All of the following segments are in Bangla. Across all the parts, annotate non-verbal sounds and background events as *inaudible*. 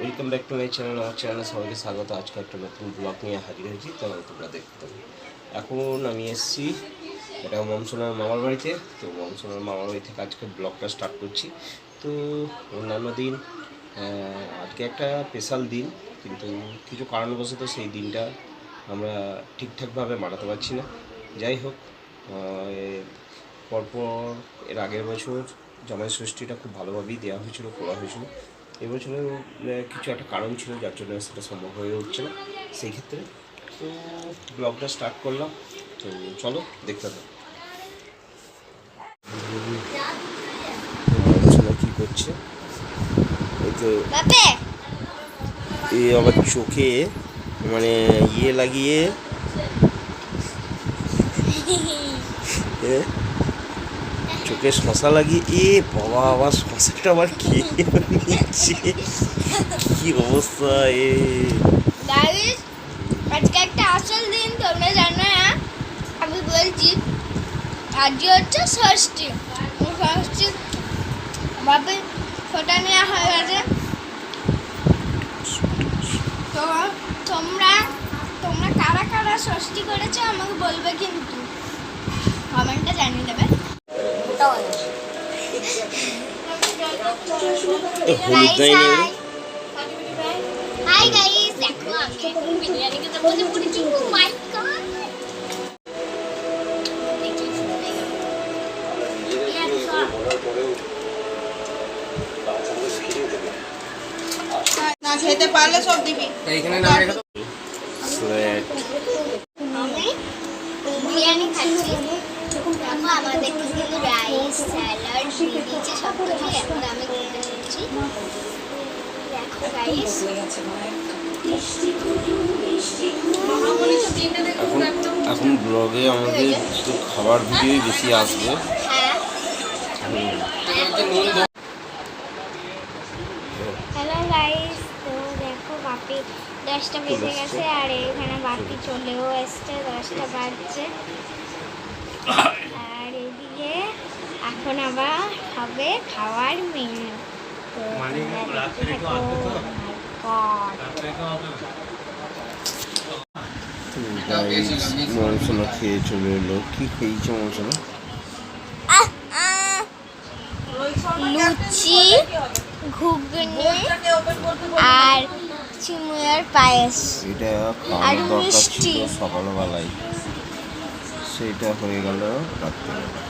Welcome back to my channel, আমার চ্যানেলে সবাইকে স্বাগত। আজকে একটা নতুন ব্লগ নিয়ে হাজির হয়েছি, তো তোমরা দেখতে পাবে এখন আমি এসেছি, এটা মমসোনার মামার বাড়িতে, তো মমসোনার মামার বাড়ি থেকে আজকে ব্লগটা স্টার্ট করছি। তো অন্যান্য দিন আজকে একটা স্পেশাল দিন, কিন্তু কিছু কারণবশত সেই দিনটা আমরা ঠিকঠাকভাবে মানাতে পারছি না। যাই হোক পরপর এর আগের বছর জামাই ষষ্ঠীটা খুব ভালোভাবেই দেওয়া হয়েছিল, করা হয়েছিল। এবছরেও কিছু একটা কারণ ছিল যার জন্য সেটা সম্ভব হয়ে উঠছে না সেই ক্ষেত্রে। তো ব্লগটা স্টার্ট করলাম। তো চলো দেখতে থাকো। কী করছে? এই তো এই আবার চোখে মানে ইয়ে লাগিয়ে *laughs* চোখে শশা লাগিয়ে, এ বাবা, আবার শশাটা আবার খেয়ে নিচ্ছে কি অবস্থা, এ? আজকে একটা আসল দিন, তোমরা জানো না আমি বলছি, আজকে হচ্ছে ষষ্ঠী। ষষ্ঠী বাপে ফোটা নেওয়া হয়ে গেছে। তো তোমরা তোমরা কারা কারা ষষ্ঠী করেছ আমাকে বলবে কিন্তু। কমেন্টে জানিয়ে দেবে। হলুদ দেয়নি এগুলো? হাই গাইস দেখো আমি এখন বিরিয়ানি খেতে বসে পড়েছি ও মাই গড না খেতে পারলে সব দিবি. স্যালাড দিয়েছে সব কিছু এখন আমি খেতে নিচ্ছি দেখো গাইস এখন এখন ব্লগে আমাদের শুধু খাবার ভিডিওই বেশি আসবে। হ্যাঁ। হ্যালো গাইস তো দেখো বাপি দশটা বেজে গেছে আর এখানে বাপি চলেও এসছে দশটা বাজছে। এখন আবার হবে খাওয়ার মেনু তো। Oh. মনসোনা খেয়ে চলে এলো। কি খেয়েছে মনসোনা? লুচি ঘুগনি আর চিমুয়ার পায়েস। এটা আর মিষ্টি। সকালবেলায়। সেটা হয়ে গেল রাত্রে।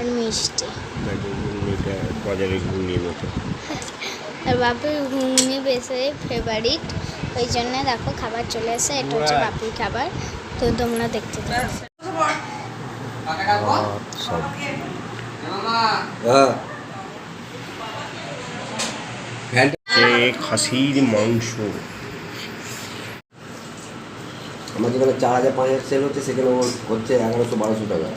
*laughs* আর মিষ্টি। বাজারে ঘুগনির মতো আর বাপির ঘুগনি বেশি ফেভারিট ওই জন্য দেখো খাবার চলে এসে এটা হচ্ছে বাপির খাবার। তো তোমরা দেখতে খাসির মাংস। আমার যেখানে চার হাজার পাঁচ হাজার সেল হচ্ছে সেখানে হচ্ছে এগারোশো বারোশো টাকা।